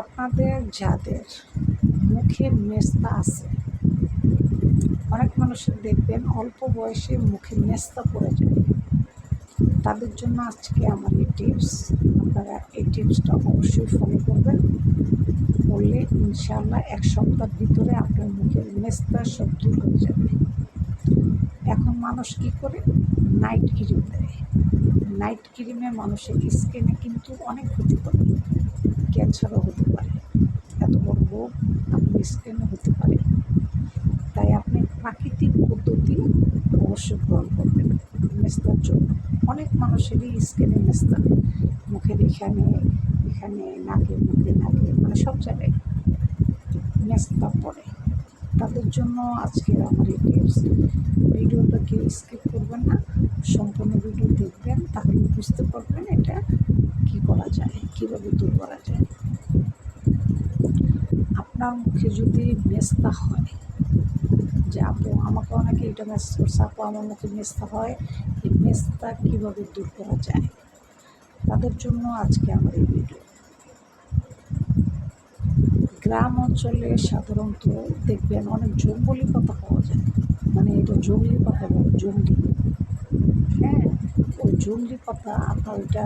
আপনাদের যাদের মুখে মেস্তা আছে, অনেক মানুষের দেখবেন অল্প বয়সে মুখে মেস্তা পড়ে যায়। তাদের জন্য আজকে আমার এই টিপস, আপনারা এই টিপসটা অবশ্যই ফলো করবেন। করলে ইনশাল্লাহ এক সপ্তাহের ভিতরে আপনার মুখের মেস্তা সব দূর হয়ে যাবে। এখন মানুষ কি করে? নাইট ক্রিম দেয়। নাইট ক্রিমে মানুষের স্কিনে কিন্তু অনেক ক্ষতি করে। ক্যান্সারও হতে পারে। এত বড় রোগ আপনার স্কিনে হতে পারে। তাই আপনি প্রাকৃতিক পদ্ধতি অবশ্যই গ্রহণ করবেন। মেস্তার জন্য। অনেক মানুষেরই স্কিনে মেস্তা। মুখের এখানে এখানে, নাকে, মুখে নাকে মানে সব জায়গায় মেস্তা পড়ে। তাদের জন্য আজকের আমার এই টিপস ভিডিওটা কেউ স্কিপ করবেন না। সম্পূর্ণ ভিডিও দেখবেন। বুঝতে পারবেন এটা কি করা যায়, কীভাবে দূর করা যায়। আপনার মুখে যদি মেস্তা হয়, যে আপু আমাকে অনেকে এটা মেস করছে, আপু আমার মুখে মেস্তা হয়, এই মেস্তা কীভাবে দূর করা যায়? তাদের জন্য আজকে আমার এই ভিডিও গ্রাম অঞ্চলে সাধারণত দেখবেন অনেক জঙ্গলি পাতা পাওয়া যায়। মানে এটা জঙ্গলি পাতা বলে জঙ্গলি। হ্যাঁ জঙ্গলি পাতা আপনার ওইটা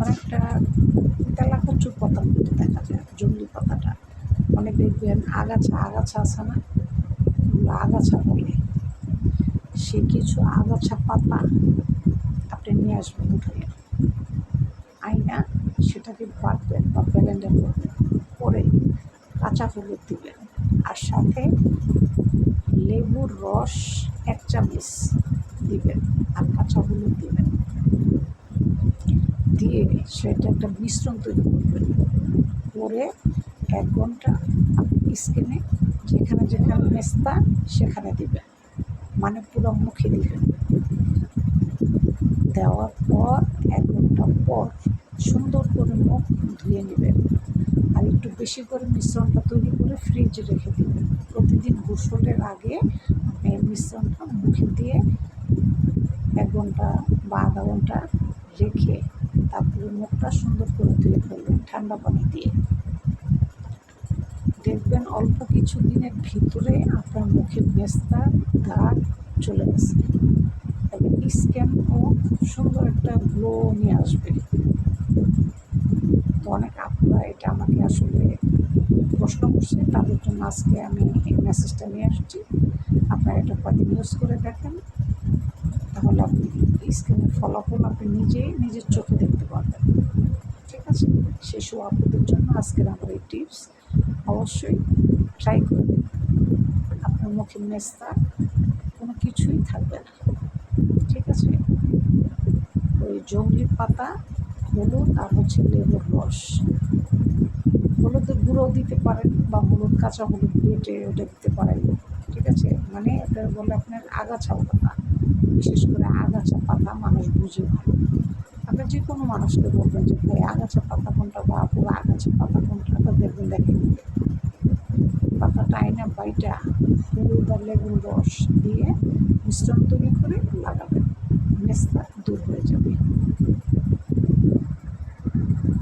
অনেকটা তেলা কচুর পাতার মতো দেখা যায় জঙ্গলি পাতাটা অনেক দেখবেন আগাছা আগাছা আছে না? আগাছা বলে। সে কিছু আগাছা পাতা আপনি নিয়ে আসবেন উঠাইয়া। আইনা সেটাকে বাটবেন বা ব্যালেন্ডার করবেন করে কাঁচা হলুদ দিবেন। আর সাথে লেবুর রস এক চামচ। দিবেন, আর কাঁচা হলুদ দিবেন। দিয়ে সেটা একটা মিশ্রণ তৈরি করবেন। করে এক ঘণ্টা স্কিনে যেখানে যেখানে মেস্তা, সেখানে দিবেন। মানে পুরো মুখে দিবেন। দেওয়ার পর, এক ঘণ্টা পর সুন্দর করে মুখ ধুয়ে নেবেন। আর একটু বেশি করে মিশ্রণটা তৈরি করে ফ্রিজে রেখে দেবেন। প্রতিদিন গোসলের আগে এই মিশ্রণটা মুখে দিয়ে এক ঘণ্টা বা আধা ঘণ্টা রেখে তারপরে মুখটা সুন্দর করে ধুয়ে ফেলবেন ঠান্ডা পানি দিয়ে। দেখবেন অল্প কিছু দিনের ভিতরে আপনার মুখের মেস্তা দাগ চলে গেছে। এবং স্ক্যানও খুব সুন্দর একটা গ্লো নিয়ে আসবে। তো অনেক আপনারা এটা আমাকে আসলে প্রশ্ন করছে, তাদের জন্য আজকে আমি এই মেসেজটা নিয়ে আসছি। আপনারা এটা কদিন ইউজ করে দেখেন। তাহলে আপনি স্ক্রিনের ফলাফল আপনি নিজেই নিজের চোখে দেখতে পারবেন। ঠিক আছে? শিশু আপুদের জন্য আজকের আমার এই টিপস অবশ্যই ট্রাই করবেন আপনার মুখে মেস্তা কোনো কিছুই থাকবে না। ঠিক আছে? ওই জঙ্গলি পাতা, হলুদ আর হচ্ছে লেবুর রস। হলুদের গুঁড়ো দিতে পারেন বা হলুদ, কাঁচা হলুদ বেটে ওটা দিতে পারেন। ঠিক আছে? মানে এটা বলে আপনার আগাছা পাতা বিশেষ করে আগাছা পাতা মানুষ বুঝে ভালো। আপনি যে কোনো মানুষকে বলবেন যে, ভাই, আগাছা পাতা কোনটা বা পুরো আগাছা পাতা কোনটা? তো দেখবেন, দেখেন, পাতাটা আইনা বাইটা হলুদ বা লেবুর রস দিয়ে মিশ্রণ তৈরি করে লাগাবেন। মেস্তা দূর হয়ে যাবে।